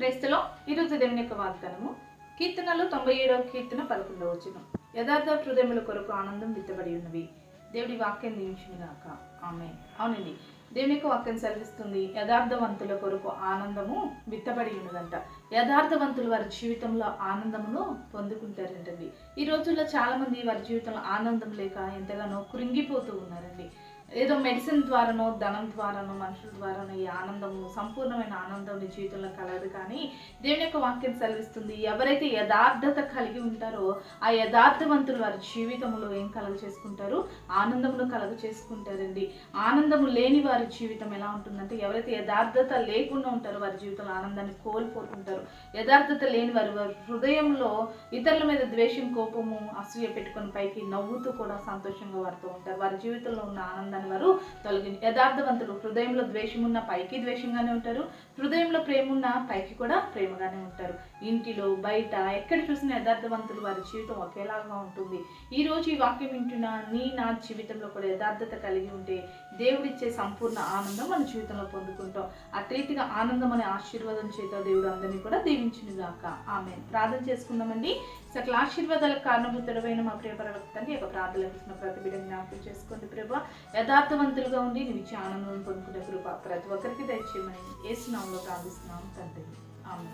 క్రైస్తలో ఈరోజు దేవుని యొక్క వాగ్దానము కీర్తనలు తొంభై ఏడవ కీర్తన పదకొండవ వచ్చిన యథార్థ హృదయముల కొరకు ఆనందం విత్తబడి ఉన్నవి. దేవుడి వాక్యం దీవించుగాక ఆమె అవునండి. దేవుని యొక్క వాక్యం సెలవిస్తుంది యథార్థవంతుల కొరకు ఆనందము విత్తబడి ఉన్నదంట. యథార్థవంతులు వారి జీవితంలో ఆనందమును పొందుకుంటారంటండి. ఈ రోజుల్లో చాలామంది వారి జీవితంలో ఆనందం లేక ఎంతగానో కృంగిపోతూ ఉన్నారండి. ఏదో మెడిసిన్ ద్వారానో ధనం ద్వారానో మనుషుల ద్వారానో ఈ ఆనందము సంపూర్ణమైన ఆనందం నీ జీవితంలో కలదు. కానీ దేవుని యొక్క వాక్యం సెలవిస్తుంది ఎవరైతే యథార్థత కలిగి ఉంటారో ఆ యథార్థవంతులు వారి జీవితంలో ఏం కలుగు చేసుకుంటారు? ఆనందమును కలుగు చేసుకుంటారండి. ఆనందము లేని వారి జీవితం ఎలా ఉంటుందంటే ఎవరైతే యథార్థత లేకుండా ఉంటారో వారి జీవితంలో ఆనందాన్ని కోల్పోతుంటారు. యథార్థత లేని వారు వారి హృదయంలో ఇతరుల మీద ద్వేషం కోపము అసూయ పెట్టుకొని పైకి నవ్వుతూ కూడా సంతోషంగా వాడుతూ ఉంటారు. వారి జీవితంలో ఉన్న ఆనందాన్ని వారు తొలగి యథార్థవంతులు. హృదయంలో ద్వేషం ఉన్న పైకి ద్వేషంగానే ఉంటారు. హృదయంలో ప్రేమ ఉన్న పైకి కూడా ప్రేమగానే ఉంటారు. ఇంటిలో బయట ఎక్కడ చూసిన యథార్థవంతులు వారి జీవితం ఒకేలాగా ఉంటుంది. ఈ రోజు ఈ వాక్యం వింటున్న నీ నా జీవితంలో కూడా యథార్థత కలిగి ఉంటే దేవుడిచ్చే సంపూర్ణ ఆనందం మన జీవితంలో పొందుకుంటాం. అత్రీతిగా ఆనందం అనే ఆశీర్వాదం చేత దేవుడు అందరినీ కూడా దీవించునుగాక. ఆమె ప్రార్థన చేసుకుందామండి. సకల ఆశీర్వాదాలకు కారణభూతుడమైన మా ప్రియ ఒక ప్రార్థన ఇస్తున్న ప్రతి బిడ్డ జ్ఞాపకం చేసుకోండి ప్రభా. యథార్థవంతులుగా ఉండి నువ్వు ఇచ్చే ఆనందం పొందుకునే కృప ప్రతి ఒక్కరికి దయచేయమని ఏసునామంలో ప్రార్థిస్తున్నాం తండ్రి. ఆమె